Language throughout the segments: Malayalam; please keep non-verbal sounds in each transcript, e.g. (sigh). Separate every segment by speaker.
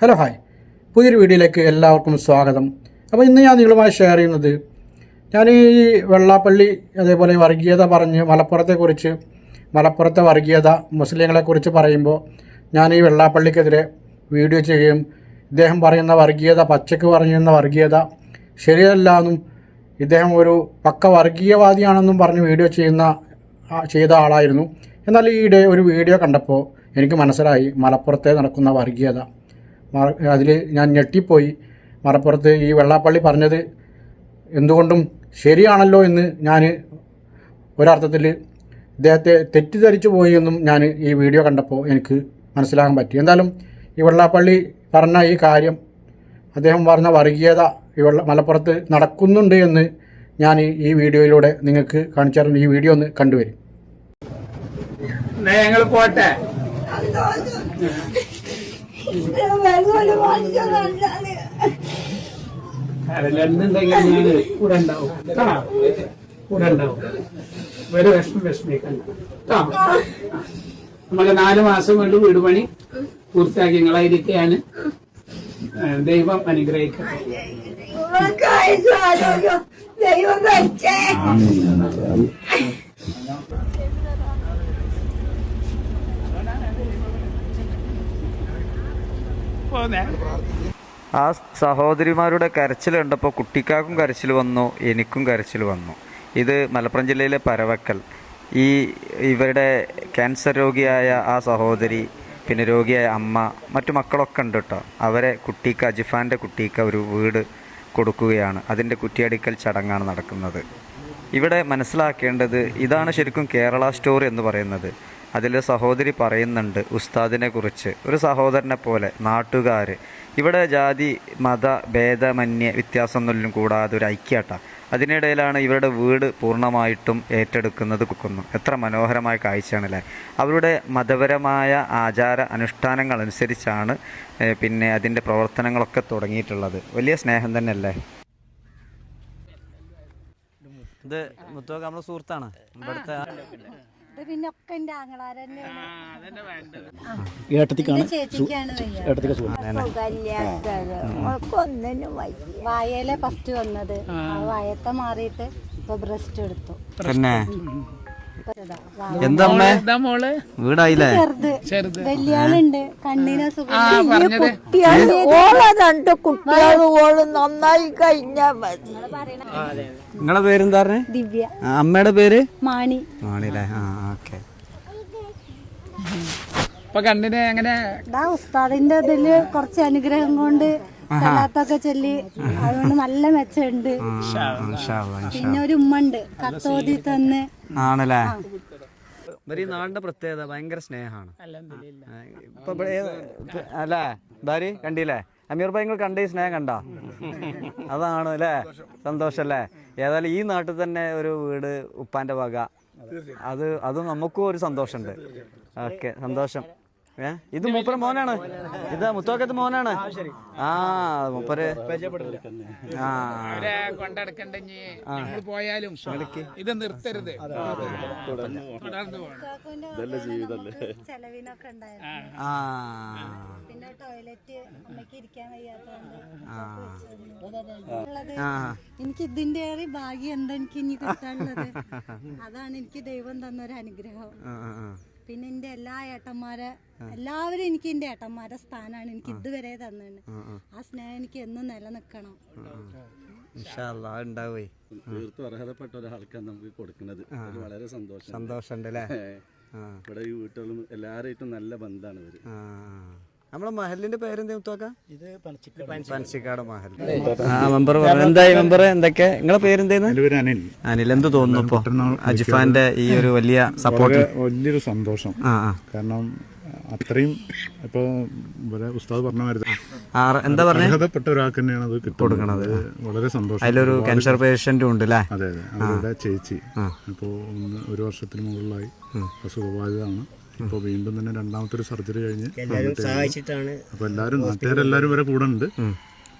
Speaker 1: Hello hi. പുതിയൊരു വീഡിയോയിലേക്ക് എല്ലാവർക്കും സ്വാഗതം. അപ്പോൾ ഇന്ന് ഞാൻ നിങ്ങളുമായി ഷെയർ ചെയ്യുന്നത് ഞാൻ ഈ വെള്ളാപ്പള്ളി അതേപോലെ വർഗീയത പറഞ്ഞ് മലപ്പുറത്തെക്കുറിച്ച് മലപ്പുറത്തെ വർഗീയത മുസ്ലിങ്ങളെക്കുറിച്ച് പറയുമ്പോൾ ഞാൻ ഈ വെള്ളാപ്പള്ളിക്കെതിരെ വീഡിയോ ചെയ്യുകയും ഇദ്ദേഹം പറയുന്ന വർഗീയത പച്ചക്ക് പറയുന്ന വർഗീയത ശരിയല്ല എന്നും ഇദ്ദേഹം ഒരു പക്ക വർഗീയവാദിയാണെന്നും പറഞ്ഞ് വീഡിയോ ചെയ്യുന്ന ചെയ്ത ആളായിരുന്നു. എന്നാൽ ഈയിടെ ഒരു വീഡിയോ കണ്ടപ്പോൾ എനിക്ക് മനസ്സിലായി മലപ്പുറത്തെ നടക്കുന്ന വർഗീയത. അതിൽ ഞാൻ ഞെട്ടിപ്പോയി. മലപ്പുറത്ത് ഈ വെള്ളാപ്പള്ളി പറഞ്ഞത് എന്തുകൊണ്ടും ശരിയാണല്ലോ എന്ന് ഞാൻ ഒരർത്ഥത്തിൽ ഇദ്ദേഹത്തെ തെറ്റിദ്ധരിച്ചു പോയി എന്നും ഞാൻ ഈ വീഡിയോ കണ്ടപ്പോൾ എനിക്ക് മനസ്സിലാക്കാൻ പറ്റി. എന്തായാലും ഈ വെള്ളാപ്പള്ളി പറഞ്ഞ ഈ കാര്യം അദ്ദേഹം പറഞ്ഞ വർഗീയത ഈ വെള്ള മലപ്പുറത്ത് നടക്കുന്നുണ്ട് എന്ന് ഞാൻ ഈ- വീഡിയോയിലൂടെ നിങ്ങൾക്ക് കാണിച്ചു ഈ വീഡിയോ ഒന്ന് കണ്ടുവരും.
Speaker 2: ഞങ്ങൾ പോട്ടെ. എന്തുണ്ടെങ്കിൽ ഞാൻ കൂടെ ഉണ്ടാവും. കേട്ടോ കൂടെ ഉണ്ടാവും ഒരു വിഷമം വിഷമിക്കണ്ട കേട്ടോ നമുക്ക് നാല് മാസം കൊണ്ട് വീട് പണി പൂർത്തിയാക്കി നിങ്ങളായിരിക്കാണ് ദൈവം അനുഗ്രഹിക്കട്ടെ
Speaker 3: ദൈവം വെച്ചേ
Speaker 4: ആ സഹോദരിമാരുടെ കരച്ചിൽ കണ്ടപ്പോൾ കുട്ടിക്കാക്കും കരച്ചിൽ വന്നു എനിക്കും കരച്ചിൽ വന്നു. ഇത് മലപ്പുറം ജില്ലയിലെ പരവക്കൽ. ഈ ഇവരുടെ ക്യാൻസർ രോഗിയായ ആ സഹോദരി പിന്നെ രോഗിയായ അമ്മ മറ്റു മക്കളൊക്കെ ഉണ്ട് കേട്ടോ അവരെ കുട്ടിക്ക് അജിഫാന്റെ കുട്ടിക്ക് ഒരു വീട് കൊടുക്കുകയാണ്. അതിന്റെ കുറ്റിയടിക്കൽ ചടങ്ങാണ് നടക്കുന്നത്. ഇവിടെ മനസ്സിലാക്കേണ്ടത് ഇതാണ് ശരിക്കും കേരള സ്റ്റോറി എന്ന് പറയുന്നത്. അതിൽ സഹോദരി പറയുന്നുണ്ട് ഉസ്താദിനെ കുറിച്ച് ഒരു സഹോദരനെ പോലെ നാട്ടുകാർ ഇവിടെ ജാതി മത ഭേദമന്യ വ്യത്യാസമൊന്നും കൂടാതെ ഒരു ഐക്യാട്ട. അതിനിടയിലാണ് ഇവരുടെ വീട് പൂർണമായിട്ടും ഏറ്റെടുക്കുന്നത് കുക്കുന്നു. എത്ര മനോഹരമായ കാഴ്ചയാണല്ലേ. അവരുടെ മതപരമായ ആചാര അനുഷ്ഠാനങ്ങൾ അനുസരിച്ചാണ് പിന്നെ അതിന്റെ പ്രവർത്തനങ്ങളൊക്കെ തുടങ്ങിയിട്ടുള്ളത്. വലിയ സ്നേഹം തന്നെയല്ലേ? ഇത് മുത്തോക്ക് നമ്മുടെ സുഹൃത്താണ്. ഇവിടുത്തെ
Speaker 3: ഇത് പിന്നെ ഒക്കെ എന്റെ ആങ്ങളാരന്നെ
Speaker 1: ഏട്ടത്തിക്കാണ്
Speaker 3: ചേച്ചിക്കാണ് വയ്യ.
Speaker 1: ഏട്ടത്തിക്ക് സുഖം.
Speaker 3: ഒന്നിനും വായയിലെ ഫസ്റ്റ് വന്നത്. ആ. വായത്തെ മാറിയിട്ട് ഇപ്പൊ ബ്രസ്റ്റ് എടുത്തു.
Speaker 4: എന്തമ്മേ
Speaker 2: മോൾ?
Speaker 4: വീടായില്ലേ?
Speaker 3: വലിയാളുണ്ട് കണ്ണിനെ
Speaker 5: ഓളെ രണ്ട് കുട്ടികൾ ഓൾ നന്നായി കഴിഞ്ഞാ മതി.
Speaker 4: നിങ്ങളെ പേരെന്താ പറഞ്ഞേ?
Speaker 3: ദിവ്യ.
Speaker 4: അമ്മയുടെ പേര്?
Speaker 3: മാണി.
Speaker 4: ആണില്ലേ ആ ഓക്കെ.
Speaker 2: ഇപ്പൊ കണ്ണിന് എങ്ങനെ?
Speaker 3: ഉസ്താദിന്റെ ഇതിൽ കുറച്ച് അനുഗ്രഹം കൊണ്ട് സ്ഥലത്തൊക്കെ ചൊല്ലി അതുകൊണ്ട് നല്ല മെച്ചമുണ്ട്. പിന്നെ ഒരു ഉമ്മ ഉണ്ട് കത്തോതി തന്ന്.
Speaker 4: ആണല്ലേ? ഇവർ ഈ നാടിന്റെ പ്രത്യേകത ഭയങ്കര സ്നേഹമാണ്. ഇപ്പൊ അല്ലേ? ദാരി കണ്ടില്ലേ? അമീർ ഭായി നിങ്ങൾ കണ്ട ഈ സ്നേഹം കണ്ട? അതാണ് അല്ലേ? സന്തോഷല്ലേ ഏതായാലും ഈ നാട്ടിൽ തന്നെ ഒരു വീട് ഉപ്പാന്റെ വക. അത് അത് നമുക്കും ഒരു സന്തോഷമുണ്ട്. ഓക്കെ സന്തോഷം. ഏ? ഇത് മൂപ്പര മോനാണ്. ഇത് മുത്തോക്കത്ത് മോനാണ്. ആ മൂപ്പര്. ആ.
Speaker 2: പോയാലും ഇത് നിർത്തരുത്.
Speaker 4: ആ
Speaker 3: പിന്നെ ടോയ്ലറ്റ് അമ്മയ്ക്ക് ഇരിക്കാൻ വയ്യാത്തതുകൊണ്ട് എനിക്ക് ഇതിന്റെ ഏറെ ഭാഗ്യം എന്താ എനിക്ക് ഇനി കിട്ടാനുള്ളത്? (laughs) അതാണ് എനിക്ക് ദൈവം തന്നൊരു അനുഗ്രഹം.
Speaker 4: ആ, ആ, ആ.
Speaker 3: പിന്നെ എന്റെ എല്ലാ ഏട്ടന്മാരെ എല്ലാവരും എനിക്ക് എന്റെ ഏട്ടന്മാരെ സ്ഥാനമാണ് എനിക്ക് ഇതുവരെ തന്നത് ആ സ്നേഹം എനിക്ക് എന്നും നിലനിൽക്കണം.
Speaker 4: ഉണ്ടാവേ.
Speaker 6: തീർത്തും അർഹതപ്പെട്ട ഒരാൾക്കാണ് നമുക്ക് കൊടുക്കുന്നത്. വളരെ സന്തോഷം
Speaker 4: സന്തോഷമുണ്ട് അല്ലേ? (laughs)
Speaker 6: ഇവിടെ ഈ വീട്ടുകളും എല്ലാവരായിട്ടും നല്ല ബന്ധമാണ് ഇവർ.
Speaker 4: ആ. നമ്മളെ മഹലിന്റെ പേരെന്താ മുത്തോക്ക പനച്ചിക്കാട്. മഹൽ. ആ മെമ്പർ എന്തായി മെമ്പർ? എന്തൊക്കെ? നിങ്ങളെ പേരെന്തേന്ന്
Speaker 7: എന്റെ പേര് അനിൽ.
Speaker 4: അനിൽ എന്ത് തോന്നുന്നു ഇപ്പോ? അജിഫാന്റെ ഈ ഒരു വലിയ സപ്പോർട്ട്
Speaker 7: വലിയൊരു സന്തോഷം. കാരണം അത്രയും ഇപ്പൊ ഉസ്താദ് പറഞ്ഞ
Speaker 4: എന്താ പറഞ്ഞേ?
Speaker 7: അർഹതപ്പെട്ട ഒരാൾക്ക് തന്നെയാണ് അത് കൊടുക്കണത്. അത് വളരെ സന്തോഷം.
Speaker 4: അതിലൊരു ക്യാൻസർ പേഷ്യന്റും ഉണ്ട് അല്ലേ
Speaker 7: അതെ അതെ. അവരുടെ ചേച്ചി. ഇപ്പോ ഒരു വർഷത്തിന് മുകളിലായി. അസുഖബാധിതമാണ്. ഇപ്പോൾ വീണ്ടും തന്നെ രണ്ടാമത്തെ ഒരു സർജറി കഴിഞ്ഞ് അപ്പൊ എല്ലാരും അപ്പോൾ എല്ലാവരും നാട്ടുകാരെല്ലാവരും വരെ കൂടെ ഉണ്ട്.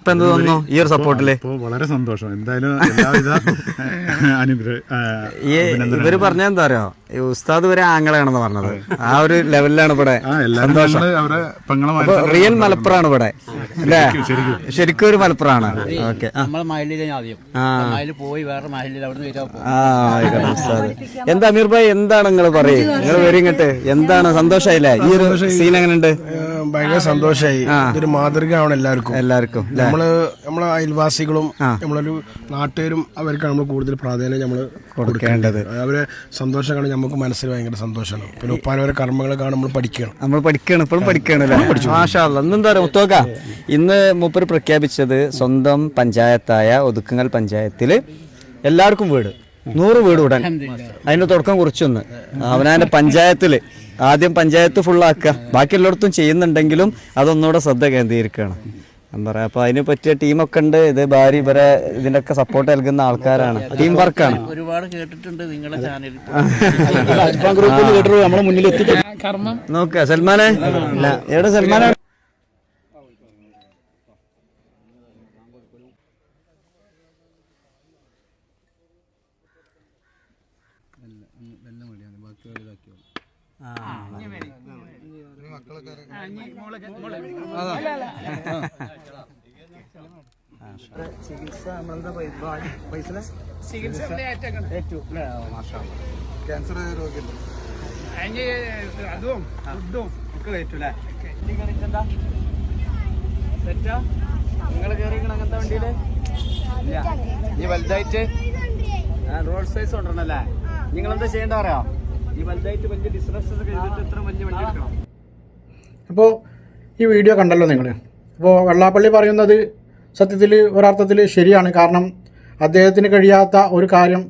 Speaker 4: ഇപ്പൊ എന്ത് തോന്നുന്നു? ഈ ഒരു
Speaker 7: സപ്പോർട്ടിൽ? വളരെ സന്തോഷം. എന്തായാലും എല്ലാവിധ (laughs) അനുഗ്രഹ
Speaker 4: ഇവർ പറഞ്ഞ എന്താ അറിയോ? ഈ ഉസ്താദ് വരെ ആങ്ങളാണെന്ന് പറഞ്ഞത്. ആ ഒരു ലെവലിലാണ് ഇവിടെ റിയൽ മലപ്പുറമാണ് ഇവിടെ. അല്ലേ? ശരിക്കും ഒരു മലപ്പുറമാണ് ഓക്കെ. എന്താ അമീർ ഭായ് എന്താണ് നിങ്ങൾ പറയും? നിങ്ങൾ വരും ഇങ്ങോട്ട്. എന്താണ് സന്തോഷായില്ലേ? ഈ ഒരു സീൻ എങ്ങനെയുണ്ട്?
Speaker 8: ഭയങ്കര സന്തോഷമായി ഇതൊരു മാതൃകയാണ് എല്ലാവർക്കും.
Speaker 4: എല്ലാവർക്കും ല്ലേ?
Speaker 8: നമ്മൾ നമ്മളെ അയൽവാസികളും നമ്മളൊരു നാട്ടുകാരും അവർക്കാണ് നമ്മൾ കൂടുതൽ പ്രാധാന്യം നമ്മൾ കൊടുക്കേണ്ടത്. അവരെ സന്തോഷം കാണാൻ നമുക്ക് മനസ്സിൽ ഭയങ്കര സന്തോഷമാണ്. പിന്നെ ഉപ്പാനവരെ കർമ്മങ്ങൾ കാണാൻ നമ്മൾ പഠിക്കണം.
Speaker 4: നമ്മൾ പഠിക്കണം ഇപ്പോഴും പഠിക്കണം അല്ലേ? മാഷാ. ഇന്നെന്താ പറയാ മുത്തോക്ക ഇന്ന് മൂപ്പർ പ്രഖ്യാപിച്ചത് സ്വന്തം പഞ്ചായത്തായ ഒതുക്കുങ്ങൽ പഞ്ചായത്തിൽ എല്ലാവർക്കും വീട് നൂറ് വീട് ഉടൻ. അതിന്റെ തുടക്കം കുറിച്ചൊന്ന്. അവനാന്റെ പഞ്ചായത്തിൽ ആദ്യം പഞ്ചായത്ത് ഫുള്ളാക്കുക ബാക്കി എല്ലായിടത്തും ചെയ്യുന്നുണ്ടെങ്കിലും അതൊന്നുകൂടെ ശ്രദ്ധ കേന്ദ്രീകരിക്കുകയാണ്. എന്താ പറയാ അപ്പൊ അതിന് പറ്റിയ ടീമൊക്കെ ഉണ്ട്. ഇത് ഭാര്യ ഇവരെ ഇതിനൊക്കെ സപ്പോർട്ട് നൽകുന്ന ആൾക്കാരാണ്. ടീം വർക്കാണ്
Speaker 6: ഒരുപാട് കേട്ടിട്ടുണ്ട് നിങ്ങളുടെ ചാനലിൽ
Speaker 4: നോക്ക സൽമാനെ എവിടെ മുന്നിൽ എത്തി
Speaker 2: കർമ്മം.
Speaker 4: നോക്ക സൽമാനെ.
Speaker 2: ചികിത്സ ഇവിടെ ഏറ്റേക്കണം. അതിന് അതും ഫുഡും
Speaker 4: ഈ വലുതായിട്ട് റോഡ് സൈസ് കൊണ്ടുവരണല്ലേ നിങ്ങൾ എന്താ ചെയ്യേണ്ട പറയാ
Speaker 1: അപ്പോൾ ഈ വീഡിയോ കണ്ടല്ലോ നിങ്ങൾ അപ്പോൾ വെള്ളാപ്പള്ളി പറയുന്നത് സത്യത്തിൽ ഒരർത്ഥത്തിൽ ശരിയാണ്. കാരണം അദ്ദേഹത്തിന് കഴിയാത്ത ഒരു കാര്യം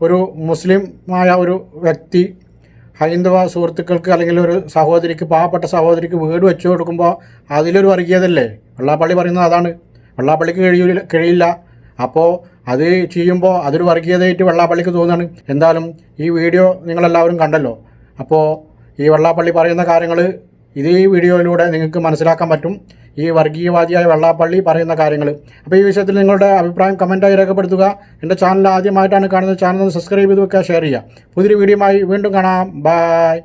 Speaker 1: ഒരു മുസ്ലിമായ ഒരു വ്യക്തി ഹൈന്ദവ സുഹൃത്തുക്കൾക്ക് അല്ലെങ്കിൽ ഒരു സഹോദരിക്ക് പാവപ്പെട്ട സഹോദരിക്ക് വീട് വെച്ചു കൊടുക്കുമ്പോൾ അതിലൊരു വർഗീയതല്ലേ വെള്ളാപ്പള്ളി പറയുന്നത് അതാണ്. വെള്ളാപ്പള്ളിക്ക് കഴിയില്ല കഴിയില്ല. അപ്പോൾ അത് ചെയ്യുമ്പോൾ അതൊരു വർഗീയതയായിട്ട് വെള്ളാപ്പള്ളിക്ക് തോന്നുകയാണ് എന്തായാലും ഈ വീഡിയോ നിങ്ങളെല്ലാവരും കണ്ടല്ലോ. അപ്പോൾ ഈ വെള്ളാപ്പള്ളി പറയുന്ന കാര്യങ്ങൾ ഇതേ വീഡിയോയിലൂടെ നിങ്ങൾക്ക് മനസ്സിലാക്കാൻ പറ്റും. ഈ വർഗീയവാദിയായ വെള്ളാപ്പള്ളി പറയുന്ന കാര്യങ്ങൾ അപ്പോൾ ഈ വിഷയത്തിൽ നിങ്ങളുടെ അഭിപ്രായം കമന്റായി രേഖപ്പെടുത്തുക. എന്റെ ചാനൽ ആദ്യമായിട്ടാണ് കാണുന്നത് ചാനൽ ഒന്ന് സബ്സ്ക്രൈബ് ചെയ്ത് വെക്കുക ഷെയർ ചെയ്യുക. പുതിയൊരു വീഡിയോയുമായി വീണ്ടും കാണാം. ബൈ